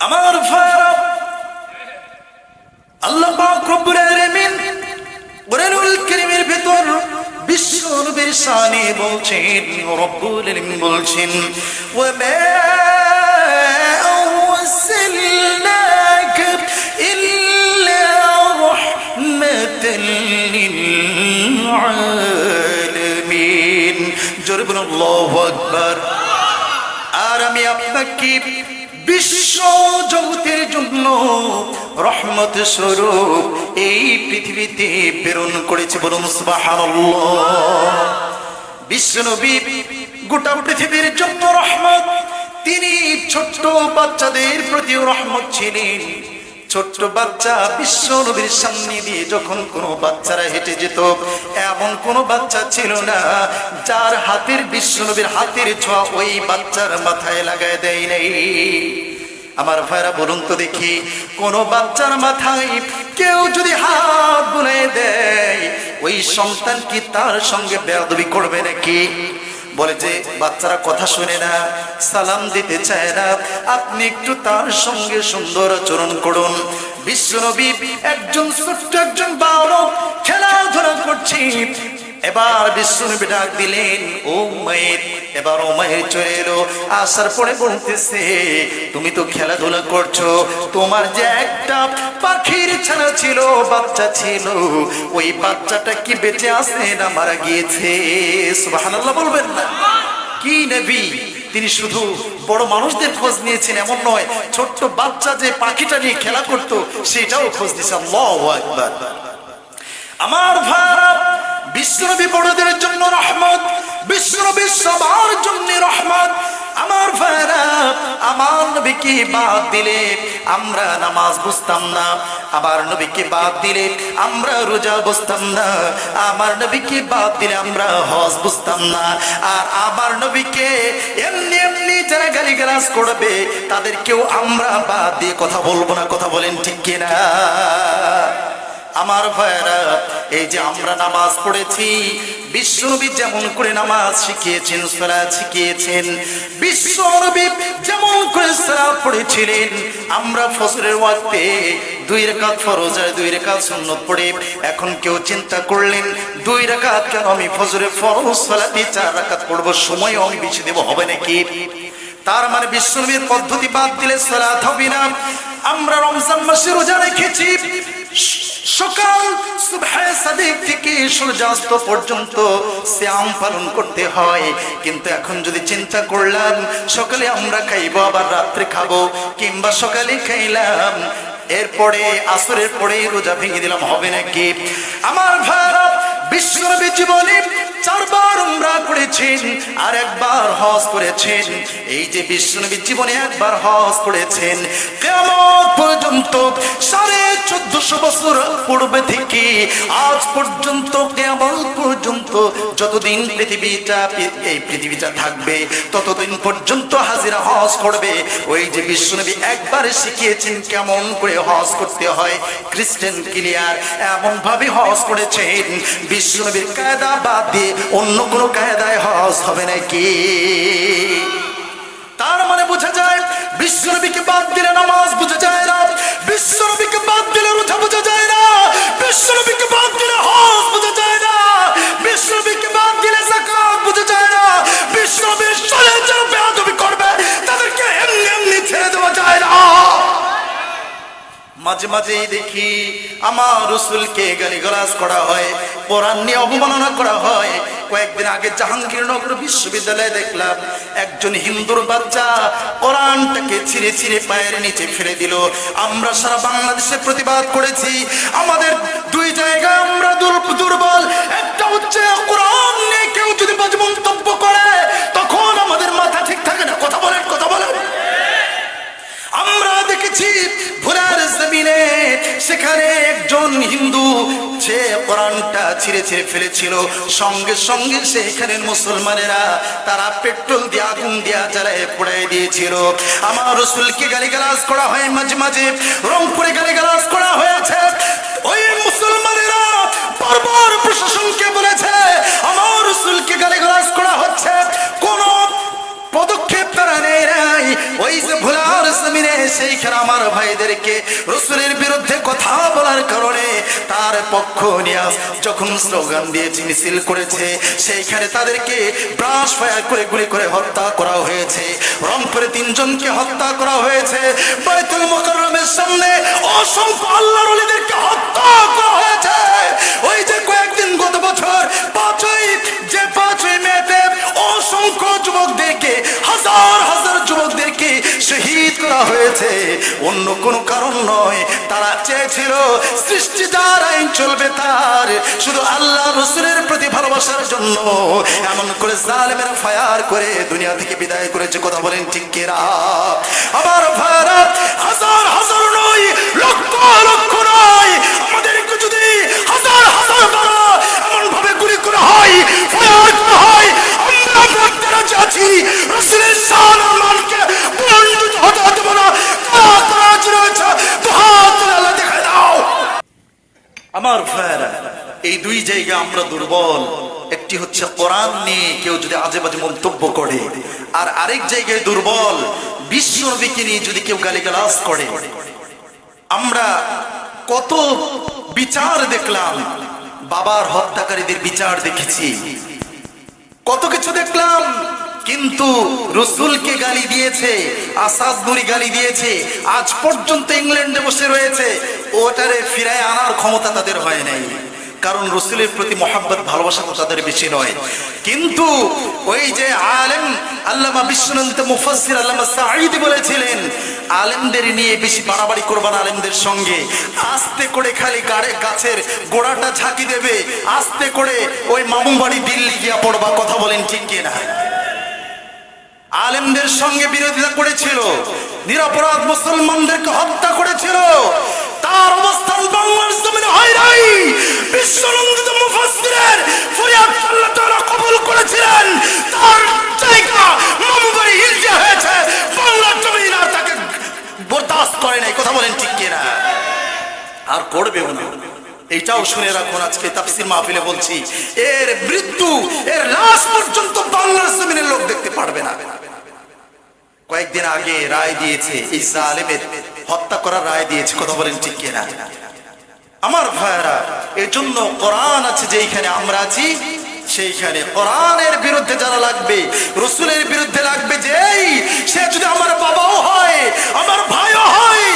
আমার ভাইরা আল্লাহ পাক রব্বুল আলামিন কোরআনুল কারীমের ভিতর বিশ্ব নবীর শানে বলছেন রব্বুল আলামিন বলছেন ওয়া মা আরসালনাকা ইল্লা রাহমাতাল লিল আলামিন। জোরে বলুন, আল্লাহু আকবার। আর আমি আপনাকে বিশ্ব জগতের জন্য রহমত স্বরূপ এই পৃথিবীতে প্রেরণ করেছে বলুন বিশ্বনবী গোটা পৃথিবীর জন্য রহমত। তিনি ছোট্ট বাচ্চাদের প্রতি রহমত ছিলেন। ছোট্ট বাচ্চা বিশ্ব নবীর সামনে দিয়ে যখন কোনো বাচ্চারা হেঁটে যেত, এমন কোনো বাচ্চা ছিল না যার হাতের বিশ্ব নবীর হাতের ছোঁয়া ওই বাচ্চার মাথায় লাগায় দেয় নেই। আমার ভাইরা বলুন তো দেখি, কোন বাচ্চার মাথায় কেউ যদি হাত বুলাই দেয়, ওই সন্তান কি তার সঙ্গে বেয়াদবি করবে নাকি? বলে যে, বাচ্চারা কথা শুনে না, সালাম দিতে চায় না। আপনি একটু তার সঙ্গে সুন্দর আচরণ করুন। বিশ্বনবী একজন ছোট্ট একজন বালক খেলাধুলা করছে। এবার বিশ্বনবী ডাক দিলেন, ও মায়ের এবার ও মায়ের চলে এলো। আসার পরে বলতেছে, তুমি তো খেলাধুলা করছ, তোমার যে একটা পাখির ছানা ছিল, বাচ্চা ছিল, ওই বাচ্চাটা কি বেঁচে আছে না মারা গিয়েছে? সুবহানাল্লাহ বলবেন না। কি নবী? তিনি শুধু বড় মানুষদের খোঁজ নিয়েছেন, এমন নয়, ছোট্ট বাচ্চা যে পাখিটা নিয়ে খেলা করত, সেটাও খোঁজ দিয়েছে আল্লাহু আকবার। আমার ভারত বিশ্বনবী বড়দের জন্য রহমত, বিশ্বনবী সবার জন্য রহমত। আমার ভাইরা, আমার নবীকে বাদ দিলে আমরা নামাজ বুঝতাম না। আমার নবীকে বাদ দিলে আমরা রোজা বুঝতাম না। আমার নবীকে বাদ দিলে আমরা হজ বুঝতাম না। আর আমার নবীকে এমনি এমনি যারা গালি গালাজ করবে, তাদেরকেও আমরা বাদ দিয়ে কথা বলব না। কথা বলেন ঠিক কিনা? আমার ভাইরা এই যে আমরা নামাজ পড়েছি বিশ্বনবী যেমন করে নামাজ শিখিয়েছেন, সালাত শিখিয়েছেন বিশ্বনবী যেমন করে সালাত পড়েছিলেন, আমরা ফজরের ওয়াক্তে দুই রাকাত ফরজ আর দুই রাকাত সুন্নত পড়ে, এখন কেউ চিন্তা করলেন, দুই রাকাত কেন আমি ফজরের ফরজ সালাতে চার রাকাত পড়ব সময় আমি বেশি দেব, হবে নাকি? তার মানে বিশ্বনবীর পদ্ধতি বাদ দিলে সালাত হবে না। আমরা রমজান মাসে রোজা রেখেছি সকাল সুবহে সাদিক থেকে সূর্যাস্ত পর্যন্ত শ্যাম পালন করতে হয়। কিন্তু এখন যদি চিন্তা করলাম, সকালে আমরা খাইবো, আবার রাত্রে খাব, কিংবা সকালে খাইলাম, এরপরে আসরের পরে রোজা ভেঙে দিলাম, হবে নাকি? আমার ভারত বিশ্বনবী জীবনে চারবার উমরা করেছেন, আর একবার হজ করেছেন। এই যে বিশ্বনবী জীবনে একবার হজ করেছেন কেমন পর্যন্ত সাড়ে চোদ্দশো বছর পূর্বে থেকে, আজ পর্যন্ত কেমন পর্যন্ত যতদিন পৃথিবীটা এই পৃথিবীটা থাকবে, ততদিন পর্যন্ত হাজিরা হজ করবে। ওই যে বিশ্বনবী একবার শিখিয়েছেন কেমন করে হজ করতে হয়, খ্রিস্টান ক্লিয়ার এমন ভাবে হজ করেছেন। বিশ্বনবীর কায়দা বাদ দিয়ে অন্য কোনো কায়দায় হজ হবে নাকি? তার মানে বোঝা যায়, বিশ্বনবীকে বাদ দিলে নামাজ বোঝা যায় না, বিশ্বনবীকে বাদ দিলে রোজা বোঝা যায় না, বিশ্বনবীকে বাদ দিলে হজ বোঝা যায় না, বিশ্বনবীকে বাদ দিলে যাকাত বোঝা যায় না, বিশ্বনবীর যারা বেয়াদবি মাঝে মাঝেই দেখি আমার রসুলকে গালিগালাজ করা হয়, কোরআন নিয়ে অবমাননা করা হয়। কয়েকদিন আগে জাহাঙ্গীরনগর বিশ্ববিদ্যালয়ে দেখলাম, একজন হিন্দুর বাচ্চা কোরআনটাকে ছিঁড়ে ছিঁড়ে পায়ের নিচে ফেলে দিল। আমরা সারা বাংলাদেশে প্রতিবাদ করেছি, আমাদের দুই জায়গায় আমরা দুর্বল, একটা হচ্ছে কোরআন নিয়ে কেউ যদি মন্তব্য করে তখন আমাদের মাথা ঠিক থাকে না কথা বলেন কথা বলেন দেখেছি ভোলার জমিনে, সেখানে একজন হিন্দু, সে কোরআনটা ছিঁড়ে ছিঁড়ে ফেলেছিল। সঙ্গে সঙ্গে সেখানের মুসলমানেরা তারা পেট্রোল দিয়ে আগুন দিয়া জ্বালায় পোড়াই দিয়েছিল। আমার রসুলকে গালিগালাজ করা হয় মাঝে মাঝে, রংপুরে গালিগালাজ করা হয়েছে। ওই মুসলমানেরা বারবার প্রশাসনকে বলেছে, আমার রসুলকে গালিগালাজ করা হচ্ছে। কোন পদক্ষেপ তারা নেয় নাই। ওই যে ভোলার জমিনে, সেইখানে আমার ভাইদেরকে রসুলের বিরুদ্ধে কথা বলার কারণে তার পক্ষ নিয়ে যখন স্লোগান দিয়েছে মিছিল করেছে, সেইখানে তাদেরকে ব্রাশ ফায়ার করে গুলি করে হত্যা করা হয়েছে। রংপুরে তিনজনকে হত্যা করা হয়েছে। বাইতুল মোকাররমের সামনে অসংখ্য আল্লাহর ওলিদেরকে হত্যা করা হয়েছে। ওই যে কয়েকদিন গত বছর পাঁচই যে করা হয়েছে। অন্য কোনো কারণ নয়, তারা চেয়েছিল সৃষ্টি যার আইন চলবে তার। শুধু আল্লাহ রসুলের প্রতি ভালোবাসার জন্য। এমন করে জালেমেরা ফায়ার করে, দুনিয়া থেকে বিদায় করেছে কথা বলেন ঠিক কেরা আবার ভারত হাজার হাজার নয়, লক্ষ লক্ষ নয়। আমাদেরকে যদি হাজার হাজার বারো এমন ভাবে গুলি করা হয়, ফায়ার করা হয়, আমরা রাজি আছি। রসুলের শান আর আমার ভাইয়েরা এই দুই জায়গা আমরা দুর্বল। একটি হচ্ছে কোরআন নিয়ে কেউ যদি আজে বাজে মন্তব্য করে, আর আরেক জায়গায় দুর্বল, বিশ্ব নবীকে নিয়ে যদি কেউ গালিগালাজ করে। আমরা কত বিচার দেখলাম, বাবার হত্যাকারীদের বিচার দেখেছি। কত কিছু দেখলাম কিন্তু রসুলকে গালি দিয়েছে, আসাদ নুরি গালি দিয়েছে, আজ পর্যন্ত ইংল্যান্ডে বসে রয়েছে, ওটারে ফিরায় আনার ক্ষমতা তাদের হয় নাই। কারণ রসুলের প্রতি মহাব্বত, ভালোবাসা তাদের বেশি নয়। কিন্তু ওই যে আলেম, আল্লামা বিশ্বনন্দ মুফাসির আল্লামা সাঈদি বলেছিলেন, আলেমদের নিয়ে বেশি বাড়াবাড়ি করবার আলেমদের সঙ্গে। আস্তে করে খালি গাড়ে, গাছের গোড়াটা ঝাঁকি দেবে, আস্তে করে ওই মামু বাড়ি দিল্লি গিয়া পড়বা, কথা বলেন ঠিক কিনা? আলেমদের সঙ্গে বিরোধিতা করেছিল, নিরপরাধ মুসলমানদেরকে হত্যা করেছিল। তার অবস্থান বাংলার জমিনে হয় নাই। বিশ্বনন্দিত মুফাসসিরের ফরিয়াদ আল্লাহ তাআলা কবুল করেছিলেন। তার জায়গা মামুবাড়ি হিলজে হয়েছে। বাংলার জমিন আর তাকে বরদাস্ত করে নাই। কথা বলেন ঠিক কিনা? আর করবেও না। এইটাও শুনে রাখুন, আজকে তাফসির মাহফিলে বলছি, এর মৃত্যু, এর লাশ পর্যন্ত বাংলার জমিনের লোক দেখতে পারবে না। কয়েকদিন আগে রায় দিয়েছে, এই জালেমের হত্যা করার রায় দিয়েছে, কথা বলেন ঠিক কিনা? আমার ভাইরা এই জন্য কোরআন আছে যে এইখানে আমরা আছি, সেইখানে কোরআনের বিরুদ্ধে যারা লাগবে, রসুলের বিরুদ্ধে লাগবে যেই, সে যদি আমার বাবাও হয়, আমার ভাইও হয়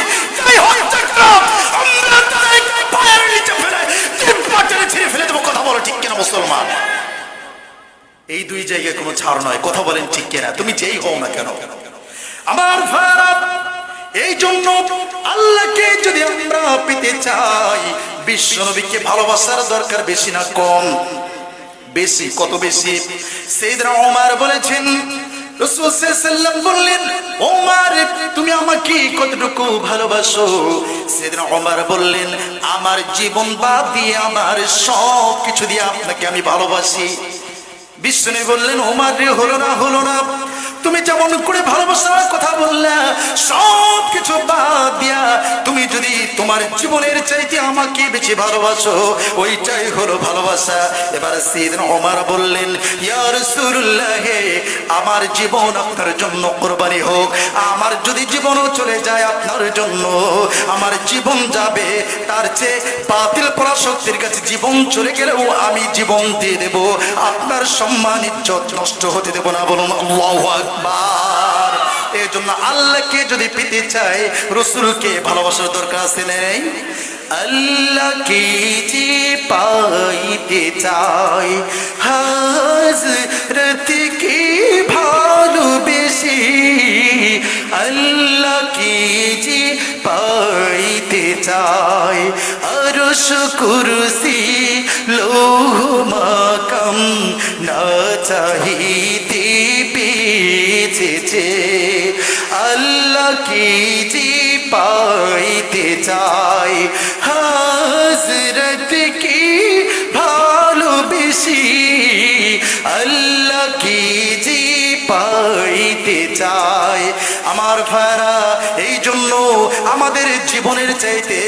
কথা বলো ঠিক কিনা মুসলমান? এই দুই জায়গায় কোনো ছাড় নয়, কথা বলেন ঠিক কিনা? তুমি যেই হও না কেন? আমার ভাইরা এই জন্য আল্লাহকে যদি আমরা পেতে চাই, বিশ্ব নবীকে ভালোবাসার দরকার বেশি না কম। বেশি, কত বেশি? সেইদরা ওমার বলেছেন বললেন, ওমর, তুমি আমাকে কতটুকু ভালোবাসো? সেদিন ওমর বললেন, আমার জীবন বাদ দিয়ে, আমার সব কিছু দিয়ে আপনাকে আমি ভালোবাসি। বিষ্ণু বললেন উমার রে হলো না হলো না। তুমি যেমন করে ভালোবাসার কথা বললে সব কিছু বাদ দিয়া তুমি তোমার জীবনের চাইতে আমাকে বেশি ভালোবাসো, ওইটাই হলো ভালোবাসা। এবার সিদিন ওমার বললেন, ইয়া রাসূলুল্লাহ হে আমার জীবন আপনার জন্য কোরবানি হোক। আমার যদি জীবনও চলে যায় আপনার জন্য, আমার জীবন যাবে। তার চেয়ে বাতিল করা শক্তির কাছে জীবন চলে গেলেও আমি জীবন দিয়ে দেব। আপনার সম্মান, ইজ্জত নষ্ট হতে দেব না। বলুন, আল্লাহু আকবার। এই জন্য আল্লাহকে যদি পেতে চাই রসুলকে ভালোবাসার দরকার আছে নেই? আল্লাহকে যে পাইতে চাই হাজরতকে ভালোবেসে আল্লাহকে যে পাইতে চাই আরশ কুরসি, লৌহ মাকাম না চাহিতে পেয়েছে কি পাইতে চাই। হাজরত কি ভালোবেসি আল্লাহ কি যে পাইতে চাই। আমার ভাইরা, এই জন্য আমাদের জীবনের চাইতে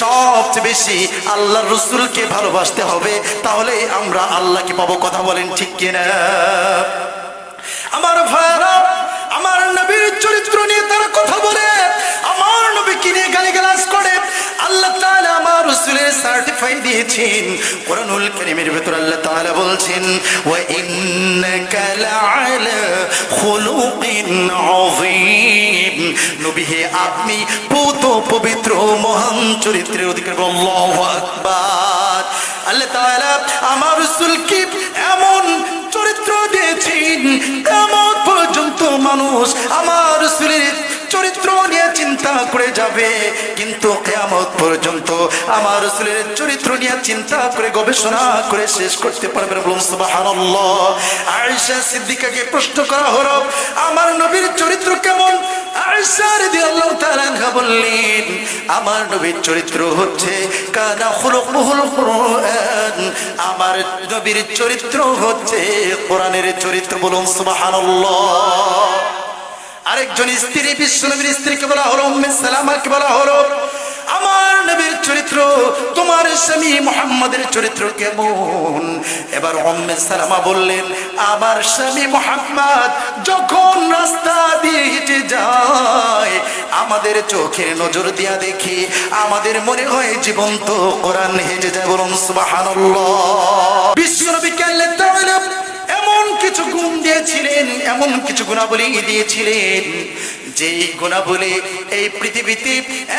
সবচেয়ে বেশি আল্লাহ রসুলকে ভালোবাসতে হবে। তাহলে আমরা আল্লাহকে পাবো, কথা বলেন ঠিক কিনা? আমার ভাইরা আমার নবীর চরিত্র নিয়ে তারা কথা বলে, আমার নবীকে নিয়ে করে। আল্লাহ তাআলা আমার রাসূলের সার্টিফাই দিয়েছেন। কারীমের ভিতর আল্লাহ তাআলা বলছেন, ওয়া ইন্নাকা লাআলা খুলুকিন আযীম। নবী হে, আপনি পুত পবিত্র মহান চরিত্রের অধিকার। আল্লাহু আকবার। আল্লাহ তাআলা আমার রাসূলকে এমন চরিত্র দিয়েছেন পর্যন্ত মানুষ আমার রাসূলের চিন্তা করে যাবে। কিন্তু কেয়ামত পর্যন্ত আমার রসুলের চরিত্র নিয়ে চিন্তা করে, গবেষণা করে শেষ করতে পারবে আয়েশা সিদ্দিকাকে প্রশ্ন করা হলো, আমার নবীর চরিত্র কেমন? বললেন, আমার নবীর চরিত্র হচ্ছে, কানা আমার নবীর চরিত্র হচ্ছে, কোরআনের চরিত্র। বলুন, সুবহানাল্লাহ। আরেকজন স্ত্রী, বিশ্বনবীর স্ত্রীকে বলা হলো, উম্মে সালামাকে বলা হলো, আমার নবীর চরিত্র, তোমার স্বামী মোহাম্মদের চরিত্র কেমন? এবার উম্মে সালামা বললেন, আমার স্বামী মোহাম্মদ যখন রাস্তা দিয়ে হেঁটে যায়, আমাদের চোখের নজর দিয়া দেখি আমাদের মনে হয় জীবন্ত কোরআন হেঁটে যায় বলুন, সুবহানাল্লাহ। বিশ্বনবীকে আল্লাহ তাআলা এমন কিছু গুণ দিয়েছিলেন, এমন কিছু গুণাবলী দিয়েছিলেন যে গুণাবলী এই পৃথিবীতে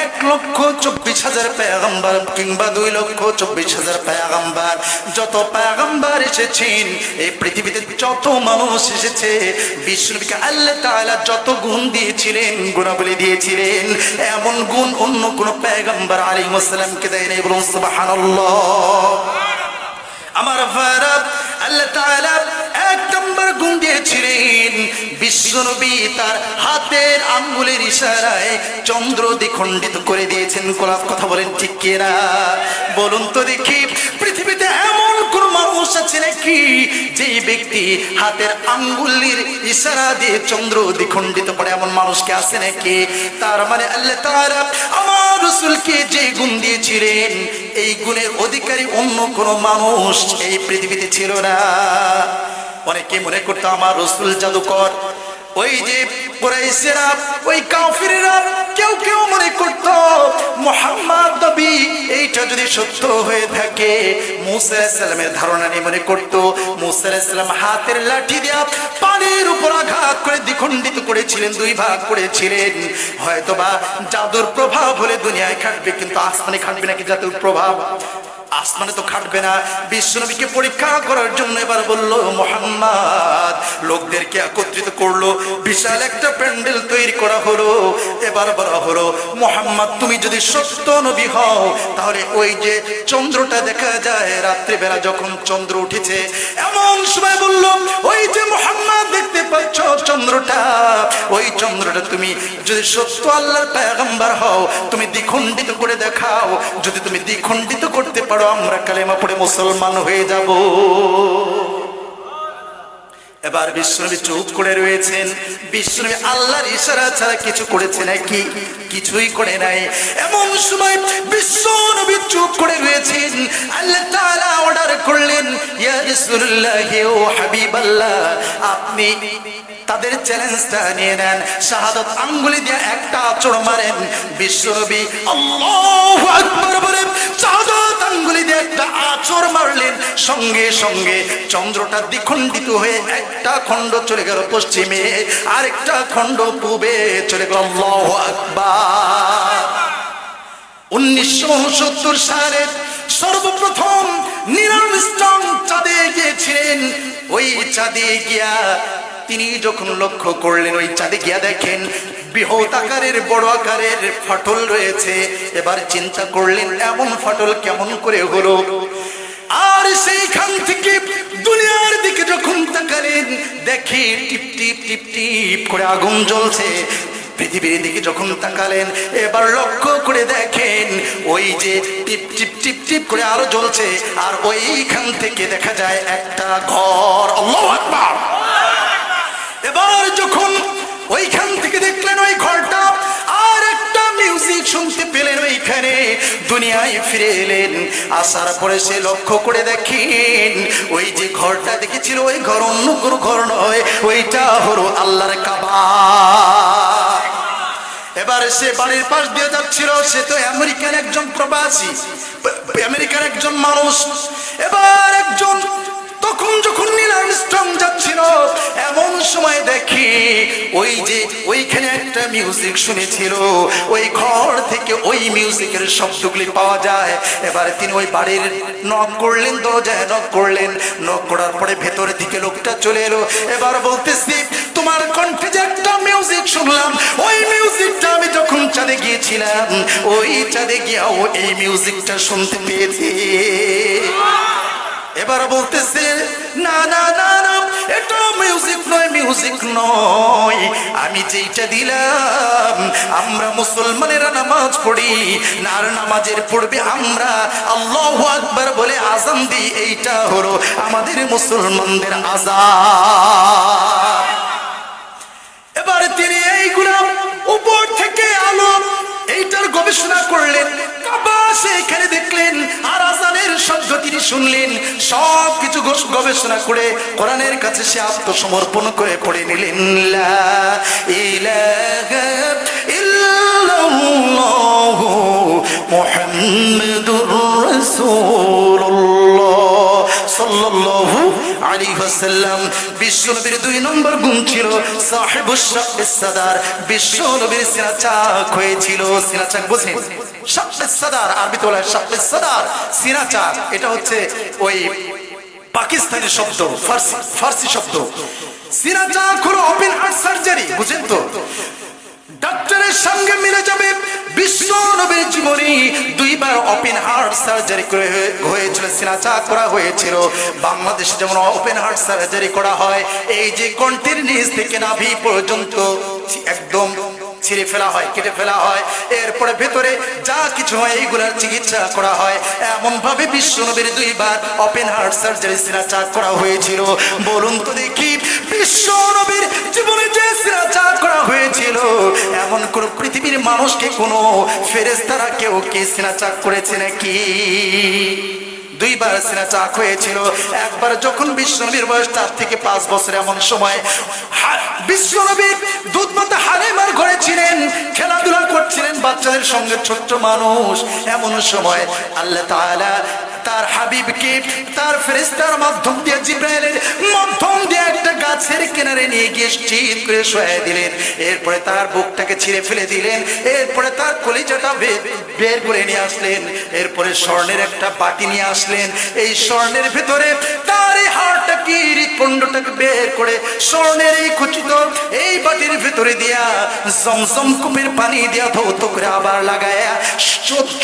এক লক্ষ চব্বিশ হাজার পায়াগাম্বার কিংবা দুই লক্ষ চব্বিশ হাজার পায়াগাম্বার। যত পায়াগাম্বার এসেছেন, এই পৃথিবীতে যত মানুষ এসেছে বিষ্ণুবিকে আল্লাহ তাআলা যত গুণ দিয়েছিলেন, গুণাবলী দিয়েছিলেন, এমন গুণ অন্য কোন পায়গাম্বার আলাইহিস সালামকে দেয় বলুন সুবহানাল্লাহ। আমার ভাইরা তার হাতের আঙ্গুলের ইশারা দিয়ে চন্দ্র দ্বিখণ্ডিত করে? এমন মানুষকে আছে নাকি? তার মানে তাআলা আমার রাসূলকে যে গুণ দিয়েছিলেন, এই গুণের অধিকারী অন্য কোন মানুষ এই পৃথিবীতে ছিল না। অনেকে মনে করতো আমার রসুল জাদুকর। ওই যে কেউ কেউ মনে যদি ধারণা নিয়ে মনে হাতের লাঠি করে দ্বিখণ্ডিত করেছিলেন, দুই ভাগ করেছিলেন। হয়তোবা জাদুর প্রভাব হলে দুনিয়ায় খাটবে, কিন্তু আসমানে খাটবে নাকি জাদুর প্রভাব? আসমানে তো খাটবে না। বিশ্বনবীকে পরীক্ষা করার জন্য এবার বলল, মোহাম্মদ, লোকদেরকে একত্রিত করল। বিশাল একটা প্যান্ডেল তৈরি করা হলো। এবার বলা হলো মোহাম্মদ, তুমি যদি সত্য নবী হও, তাহলে ওই যে চন্দ্রটা দেখা যায় রাত্রিবেলা যখন চন্দ্র উঠেছে, এমন সময় বলল, ওই যে মোহাম্মদ দেখতে পাচ্ছ চন্দ্রটা, ওই চন্দ্রটা তুমি যদি সত্য আল্লাহর পেগম্বার হও, তুমি দ্বিখণ্ডিত করে দেখাও। যদি তুমি দ্বিখণ্ডিত করতে পারো, আমরা কালেমা পড়ে মুসলমান হয়ে যাব। এবার বিশ্বনবী চুপ করে রয়েছেন। বিশ্বনবী আল্লাহর ইশারা ছাড়া কিছু করেছে নাকি? কিছুই করে নাই। এমন সময় বিশ্বনবী চুপ করে রয়েছেন। আল্লাহ তাআলা অর্ডার করলেন, ইয়া রাসূলুল্লাহ ও হাবিবাল্লাহ আপনি তাদের চ্যালেঞ্জটা নিয়ে নেন, শাহাদত আঙ্গুলি দিয়ে একটা আচর মারেন। বলে শাহাদত আঙ্গুলি দিয়ে একটা মারলেন। সঙ্গে সঙ্গে চন্দ্রটা দ্বিখণ্ডিত হয়ে একটা খণ্ড চলে গেল পশ্চিমে, আরেকটা খণ্ড পূবে চলে গেল আকবার। উনিশশো উনসত্তর সালে সর্বপ্রথম আর্মস্ট্রং চাঁদে গিয়েছিলেন। ওই চাঁদে গিয়া তিনি যখন লক্ষ্য করলেন, ওই চাঁদে গিয়া দেখেন বৃহৎ আকারের, বড় আকারের ফাটল রয়েছে। এবার চিন্তা করলেন, এমন ফাটল কেমন করে হলো? আর সেইখান থেকে দুনিয়ার দিকে যখন তাকালেন, দেখে টিপ টিপ টিপ টিপ করে আগুন জ্বলছে। পৃথিবীর দিকে যখন তাকালেন, এবার লক্ষ্য করে দেখেন, ওই যে টিপ টিপ টিপ টিপ করে আলো জ্বলছে, আর ওইখান থেকে দেখা যায় একটা ঘর। এবার যখন ওইখান থেকে দেখলেন ওই ঘরটা, আর একটা মিউজিক শুনতে পেলেন ওইখানে, দুনিয়ায় ফিরে এলেন, আসার পরে সে লক্ষ্য করে দেখেন, ওই যে ঘরটা দেখেছিল, ওই ঘর অন্য কোনো ঘর নয়, ওইটা হলো আল্লাহর কাবা। এবারে সে বাড়ির পাশ দিয়ে যাচ্ছিল, সে তো আমেরিকার একজন প্রবাসী আমেরিকার একজন মানুষ। এবার একজন তখন যখন নীল আর্মস্ট্রং যাচ্ছিল, এমন সময় দেখি ওই যে ওইখানে একটা মিউজিক শুনেছিল। ওই ঘর থেকে ওই মিউজিকের শব্দগুলি পাওয়া যায়। এবার তিনি ওই বাড়ির নক করলেন, দরজায় নক করলেন। নক করার পরে ভেতরের দিকে লোকটা চলে এলো। এবার বলতেছি, তোমার কণ্ঠে যে একটা মিউজিক শুনলাম, ওই মিউজিকটা আমি যখন চাঁদে গিয়েছিলাম, ওই চাঁদে গিয়েও এই মিউজিকটা শুনতে পেয়েছি। এবার বলতেছে, না না না না, এটা মিউজিক নয় মিউজিক নয়। আমি যেইটা দিলাম, আমরা মুসলমানেরা নামাজ পড়ি আর নামাজের পড়বে আমরা আল্লাহ আকবার বলে আজান দিই, এইটা হলো আমাদের মুসলমানদের আজান। এবার তিনি এইগুলা উপর থেকে আলো এইটার গবেষণা করলেন এখানে দেখলেন, আর আজানের শব্দ তিনি শুনলেন। সব কিছু গবেষণা করে কোরআনের কাছে সে আত্মসমর্পণ করে পড়ে নিলেন। লা ওয়াসাল্লাম দুই নম্বর গুণ ছিল। হয়েছিল। বোঝেন সাদার আরবিতে বলা হয় সাদার। সিনা চাক এটা হচ্ছে ওই পাকিস্তানি শব্দ, ফার্সি ফার্সি শব্দ। সিনা চাক হলো ওপেন হার্ট সার্জারি, বুঝেন তো? ডাক্তারের সঙ্গে মিলে যাবে বিশ্ব নবীর জীবনী। দুইবার ওপেন হার্ট সার্জারি করে হয়েছিল সিনাচা করা হয়েছিল। বাংলাদেশে যেমন ওপেন হার্ট সার্জারি করা হয়, এই যে নিজ থেকে নাভি পর্যন্ত, একদম ছিঁড়ে ফেলা হয়, কেটে ফেলা হয়। এরপরে ভেতরে যা কিছু হয়, এইগুলার চিকিৎসা করা হয়। এমন ভাবে বিশ্ব নবীর দুইবার ওপেন হার্ট সার্জারি সিনাচা করা হয়েছিল। বলুন তো দেখি, বিশ্ব নবীর জীবনে যে সিনাচা করা হয়েছিল, এমন কোন পৃথিবীর মানুষকে কোনো ফেরেস্তারা কেউ কি সিনাচাক করেছে নাকি? দুইবার সিনা চাক হয়েছিল একবার যখন বিশ্বনবীর বয়স চার থেকে পাঁচ বছর এমন সময় বিশ্বনবী দুধমতে হালিমার ঘরে ছিলেন, খেলাধুলা করছিলেন বাচ্চাদের সঙ্গে ছোট্ট মানুষ। এমন সময় আল্লাহ তাআলা তার হাবিবকে তার ফেরেস্তার মাধ্যম দিয়ে জিব্রাইলের মাধ্যম দিয়ে একটা গাছের কিনারে নিয়ে গিয়ে স্থির করে শোয়া দিলেন। এরপরে তার বুকটাকে ছিঁড়ে ফেলে দিলেন। এরপরে তার কলিজাটা বের করে নিয়ে আসলেন। এরপরে স্বর্ণের একটা বাটি নিয়ে আসলেন। এই স্বর্ণের ভেতরে তার এই হাড়টা কি হৃৎপণ্ডটাকে বের করে স্বর্ণের এই খচিত এই বাটির ভেতরে দিয়া জমজম কুপের পানি দিয়া ধৌত করে আবার লাগায়া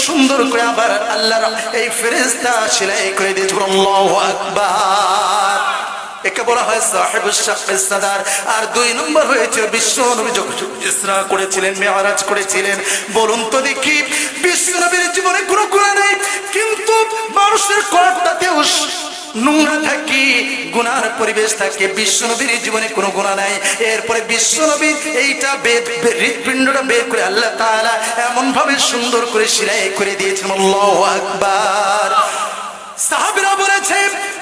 সুন্দর করে আবার আল্লাহর এই ফেরেস্তা সেলাই করে দিয়েছে আল্লাহু আকবার একে বলা হয় সাহেব সাদার। আর দুই নম্বর হয়েছে বিশ্ব নবী ইসরা করেছিলেন, মেয়ারাজ করেছিলেন। বলুন তো দেখি, বিশ্ব নবীর জীবনে কোনো গুণা কিন্তু মানুষের কর্তাতেও নোংরা থাকি, গুনার পরিবেশ থাকে। বিশ্ব নবীর জীবনে কোনো গুণা নাই। এরপরে বিশ্ব নবী এইটা বেদ, হৃৎপিণ্ডটা বের করে আল্লাহ তাআলা এমন ভাবে সুন্দর করে সিলাই করে দিয়েছেন। আল্লাহ আকবার। সাহাবিরা বলেছে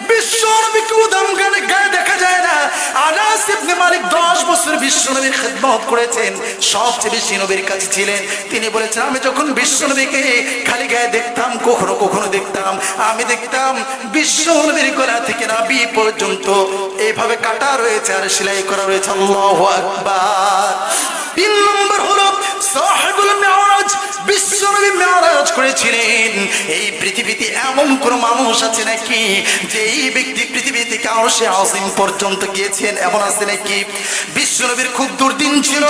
বিশ্ব নবীকে উদাম গানে গায়ে দেখা যায় না। আনাস ইবনে মালিক 10 বছর বিশ্ব নবীর খেদমত করেছেন, সবচেয়ে বেশি নবীর কাছে ছিলেন। তিনি বলেছেন, আমি যখন বিশ্ব নবীকে খালি গায়ে দেখতাম, কখনো কখনো দেখতাম, আমি দেখতাম বিশ্ব নবীর গলা থেকে নাবি পর্যন্ত এইভাবে কাটা রয়েছে আর সেলাই করা রয়েছে। আল্লাহু আকবার। তিন নম্বর হলো, সাহেবুল মেরাজ মেরাজ করেছিলেন। এই পৃথিবীতে এমন কোন মানুষ আছে নাকি, যে এই ব্যক্তি সে আসিম পর্যন্ত গিয়েছেন, এমন আছে নাকি? খুব দুর্দিন ছিল।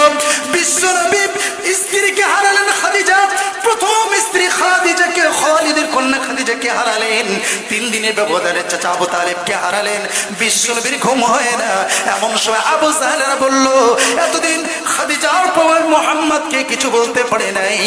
স্ত্রীকে হারালেন খাদিজা। প্রথম স্ত্রী খাদিজাকে, খালিদের কন্যা খাদিজাকে হারালেন। তিন দিনের ব্যবধানে চাচা আবু তালেবকে হারালেন। বিশ্ব নবীর ঘুম হয় না। এমন সময় আবু সাহেরা বলল, এতদিন খাদিজার মোহাম্মদকে কিছু বলতে পারে নাই।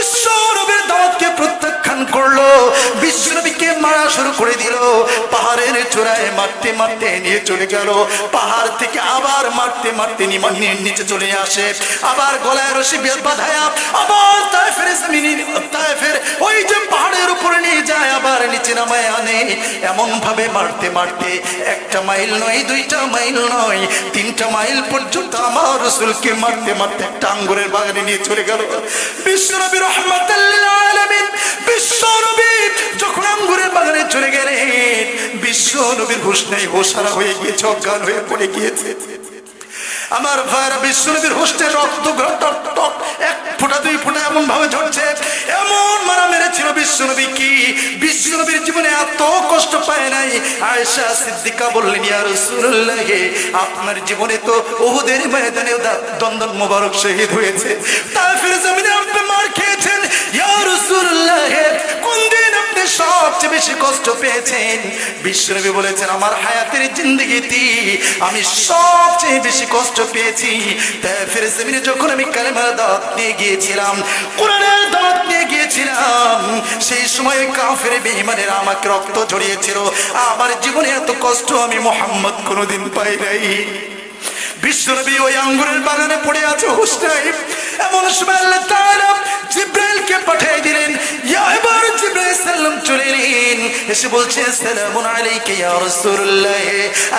বিশ্ব নবীর দাওয়াতকে প্রত্যাখ্যান করল। বিশ্ব নবীকে মারা শুরু করে দিল। পাহাড়ের চূড়ায় মারতে মারতে নিয়ে চলে গেল। পাহাড় থেকে আবার মারতে মারতে নিমান্নের নিচে চলে আসে। আবার গলায় রশি বাধায়া। আবার তায়েফের জমিনে তায়েফের ওই যে পাহাড়ের উপরে নিয়ে যায়, আবার নিচে নামায় আনে। এমন ভাবে মারতে মারতে একটা মাইল নয়, দুইটা মাইল নয়, তিনটা মাইল পর্যন্ত আমার রসুলকে মারতে মারতে একটা আঙ্গুরের বাগানে নিয়ে চলে গেল। বিশ্বনবী রহমাতাল্লিল আলামিন বিশ্বনবী যখন আঙ্গুরের বাগানে চলে গেলেন, বিশ্ব নবীর নেই হোসারা হয়ে গিয়েছে, অজ্ঞান হয়ে পড়ে গিয়েছে। আমার ভাইরা বিশ্বনবীর হোস্টে রক্ত টক, এক ফোঁটা দুই ফোঁটা এমন ভাবে ঝরছে, এমন মারা মেরেছিল বিশ্বনবী কি? বিশ্বনবীর জীবনে এত কষ্ট পায় নাই। আয়েশা সিদ্দিকা বললেন, ইয়া রাসূলুল্লাহ, আপনার জীবনে তো ওহুদের ময়দানে দন্দন মোবারক শহীদ হয়েছে। তারপরে জমিনে আপনি মার খেয়েছেন। ইয়া রাসূলুল্লাহ, কোন দিন আপনি সবচেয়ে বেশি কষ্ট পেয়েছেন। বিশ্বনবী বলেছেন, আমার হায়াতের জিন্দগিতে আমি সবচেয়ে বেশি কষ্ট পেয়েছি। তাইফের জমিনে যখন আমি কালেমার দাওয়াত নিয়ে গিয়েছিলাম, কোরআনের দাওয়াত নিয়ে গিয়েছিলাম, সেই সময় কাফের বেঈমানের আমাকে রক্ত ঝরিয়েছিল। আমার জীবনে এত কষ্ট আমি মোহাম্মদ কোনোদিন পাই নাই। বিশ্বনবী ওই আঙ্গুরের বাগানে পড়ে আছে হুশ নাই। এমন সময় আল্লাহ তাআলা জিব্রাইলকে পাঠিয়ে দিলেন। ইয়া এবার জিব্রাইল সাল্লাম চলে এলেন। এসে বলছে, সালামুন আলাইকা ইয়া রাসূলুল্লাহ।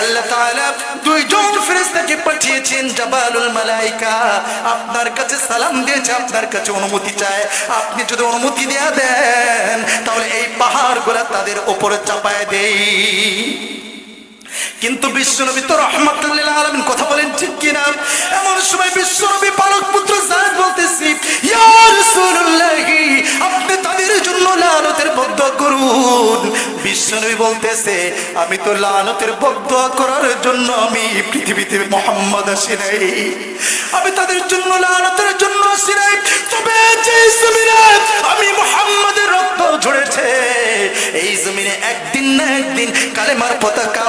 আল্লাহ তাআলা দুইজন ফেরেশতাকে পাঠিয়েছেন, জাবালুল মালাইকা। আপনার কাছে সালাম দিয়েছে, আপনার কাছে অনুমতি চায়। আপনি যদি অনুমতি দেয়া দেন, তাহলে এই পাহাড়গুলা তাদের উপরে চাপায় দেই। কিন্তু বিশ্বনবী তো রহমতুল্লাহ আলমিন কথা বলেন ঠিক কিনা? এমন সময় বিশ্বনবী পালক পুত্র জায়দ বলতেছি আপনি তাদের জন্য বদদোয়া করুন। বিশ্বনবী বলতেছে, আমি তো বদদোয়া করার জন্য আমি পৃথিবীতে মোহাম্মদ আসি নাই। আমি তাদের জন্য লানতের জন্য আসি নাই। তবে আমি মোহাম্মদের রক্ত ঝরেছে, এই জমিনে একদিন না একদিন কালেমার পতাকা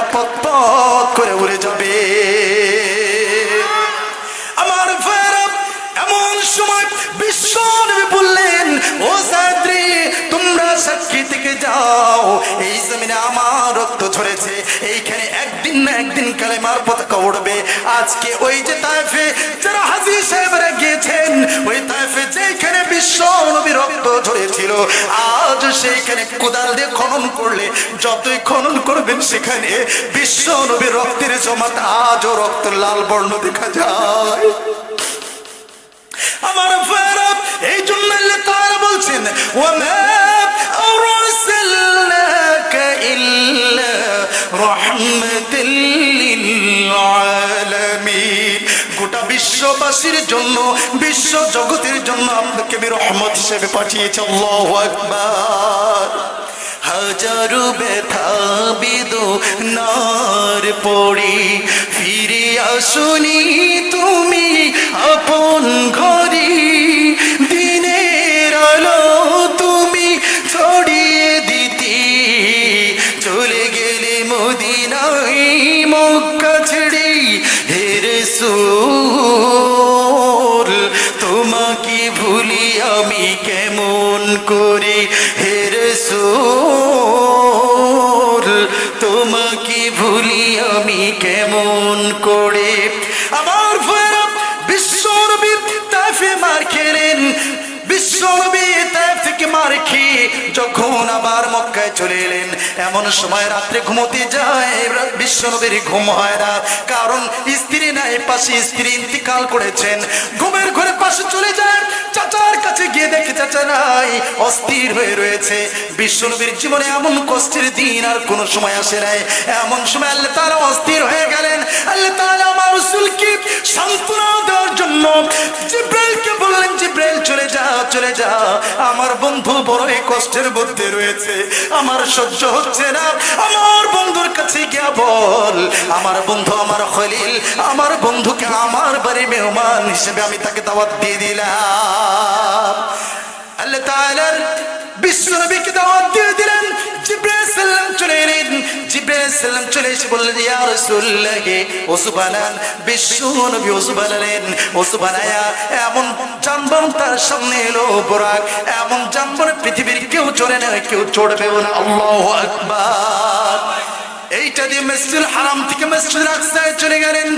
যাও এই জমিনে আমার রক্ত ঝরেছে। এইখানে একদিন না একদিন কালেমার পতাকা উড়বে আজকে ওই যে তাইফে, যারা হাজি সাহেবরা গিয়েছেন, ওই তাইফে যেখানে বিশ্ব নবী রক্ত ঝরেছিল, আজ সেইখানে কোদাল দিয়ে খনন করলে, যতই খনন করবেন সেখানে বিশ্ব নবীর রক্তের জমাট আজও রক্ত লাল বর্ণ দেখা যায়। আমার ভাইরা এই জন্য তাআলা বলছেন আলামিন গোটা বিশ্ববাসীর জন্য, বিশ্ব জগতের জন্য আপনাকে আমি রহমত হিসেবে পাঠিয়েছি, আল্লাহু আকবার। হাজারো ব্যথা বিদো নার পড়ি। ফিরে আসুনি তুমি আপন ঘরে। দিনের আলো তুমি ছড়িয়ে দিতি। চলে গেলে মদিনাই মক্কা ছেড়ে হেরে তোমাকে ভুলি আমি কেমন করে থেকে মার খেয়ে। যখন আবার মক্কায় চলে এলেন, এমন সময় রাত্রে ঘুমোতে যায়। বিশ্বনবীর ঘুম হয় না, কারণ স্ত্রী নাই, পাশে স্ত্রী ইন্তিকাল করেছেন। ঘুমের ঘরে পাশে চলে যায় গিয়ে দেখে চাচা নাই, অস্থির হয়ে রয়েছে। বিশ্বনবীর জীবনে এমন কষ্টের দিন আর কোন সময় আসে নাই। এমন সময় আল্লাহ তারা অস্থির হয়ে গেলেন। আল্লাহ তাআলা আমার রাসূলকে সান্ত্বনা দেওয়ার জন্য জিব্রাইলকে বললেন, জিব্রাইল, চলে যা চলে যা। আমার বন্ধু বড়ই কষ্টের মধ্যে রয়েছে। আমার সহ্য হচ্ছে না। আমার বন্ধুর কাছে গিয়া বল। আমার বন্ধু আমার খলিল, আমার বন্ধুকে আমার বাড়ি মেহমান হিসেবে আমি তাকে দাওয়াত দিয়ে দিলাম। আল্লাহ তাআলার বিশ্ব নবীকে দাওয়াত দিয়ে দিলেন। জিব্রাইল সাল্লাম চলে এলেন। জিব্রাইল সাল্লাম চলে এসে বললেন, ইয়া রাসূলুল্লাহ ওযু বানান বিশ্ব নবী ওযু বানালেন ওযু বানায়া এমন জানবান তার সামনে এলো বোরাক। এমন জানবান পৃথিবীর কেউ চড়ে না, কেউ চড়বেও না। আল্লাহু আকবার। এইটা দিয়ে মসজিদুল হারাম থেকে মসজিদুল আকসায় চলে গেলেন।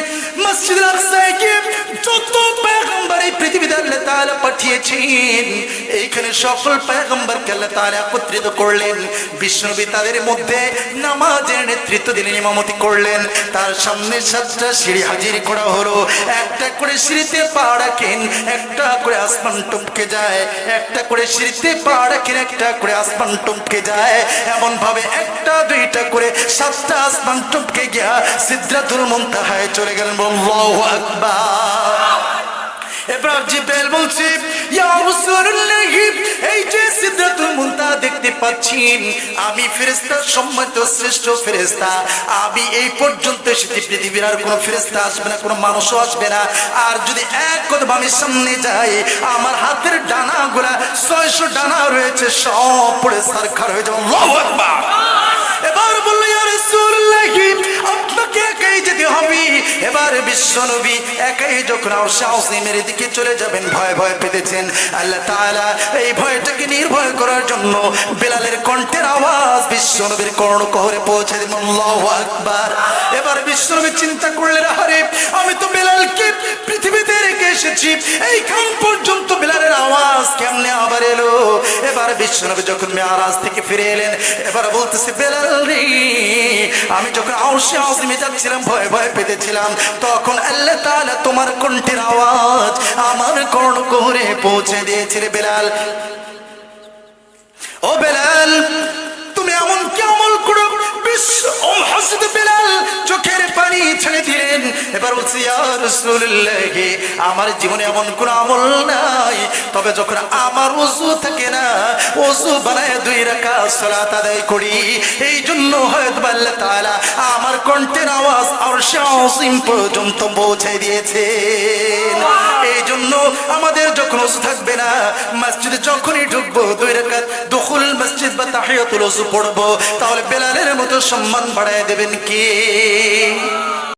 মসজিদুল আকসায় গিয়ে যত পয়গম্বর এই পৃথিবীতে আল্লাহ তাআলা পাঠিয়েছেন, এইখানে সকল পয়গম্বরকে আল্লাহ তাআলা একত্রিত করলেন। বিশ্বনবী তাদের মধ্যে নামাজের নেতৃত্ব দিলেন, ইমামতি করলেন। তার সামনে সাতটা সিঁড়ি হাজির করা হলো। একটা করে সিঁড়িতে পা রাখেন, একটা করে আসমান টপকে যায়। একটা করে সিঁড়িতে পা রাখেন, একটা করে আসমান টপকে যায়। এমন ভাবে একটা, দুইটা করে সাতটা আসমান টপকে গিয়া সিদ্ধাতুল মুনতাহায় চলে গেলেন। আল্লাহু আকবার। এবার ইয়া রাসূলুল্লাহ, এই যে দেখতে আমি ফেরেশতার সম্মানিত শ্রেষ্ঠ ফেরেশতা। আমি এই পর্যন্ত এসেছি, পৃথিবীর আর কোনো ফেরেশতা আসবে না, কোনো মানুষও আসবে না। আর যদি এক কদম আমি সামনে যাই, আমার হাতের ডানা ডানাগুলা ছয়শো ডানা রয়েছে, সব পড়ে সারখার হয়ে যাবে। আল্লাহু আকবার। এবার বলল, ইয়া রাসূলুল্লাহ, আপনাকে একাই যেতে হবে। এবার বিশ্ব নবী একাই যখন আউসিমের দিকে চলে যাবেন, ভয় ভয় পেতেছেন। আল্লাহ তাআলা এই ভয়টাকে নির্ভয় করার জন্য বেলালের কণ্ঠের আওয়াজ বিশ্ব নবীর কর্ণকহরে পৌঁছে দিন আল্লাহু আকবার। এবার বিশ্ব নবী চিন্তা করলেন আরে আমি তো বেলালকে পৃথিবীতে রেখে এসেছি। এইখান পর্যন্ত বেলালের আওয়াজ কেমনে আবার এলো? এবার বিশ্ব নবী যখন মেয়ারাজ থেকে ফিরে এলেন, এবার বলতেছে, বেলাল আমি যখন আউসে আউসিমে যাচ্ছিলাম ভয় ভয় পেতেছিলাম তখন আল্লাহ তাআলা তোমার কণ্ঠের আওয়াজ আমার কর্ণ করে পৌঁছে দিয়েছিল বেলাল। ও বেলাল আমার জীবনে এমন কোন আমল নাই। তবে যখন আমার ওযু থাকে না, ওযু বানায় দুই রাকাত সালাত আদায় করি। এই জন্য হয়তো আল্লাহ আমার কণ্ঠের আওয়াজ আরশে আজিম পর্যন্ত পৌঁছে দিয়েছেন এই জন্য আমাদের যখন ওযু থাকবে না, মসজিদে যখনই ঢুকবো, দুই রাকাত দুখুল মসজিদ বা তাহিয়াতুল ওযু পড়ব, তাহলে বেলালের মতো সম্মান বাড়ায় দেবেন কে?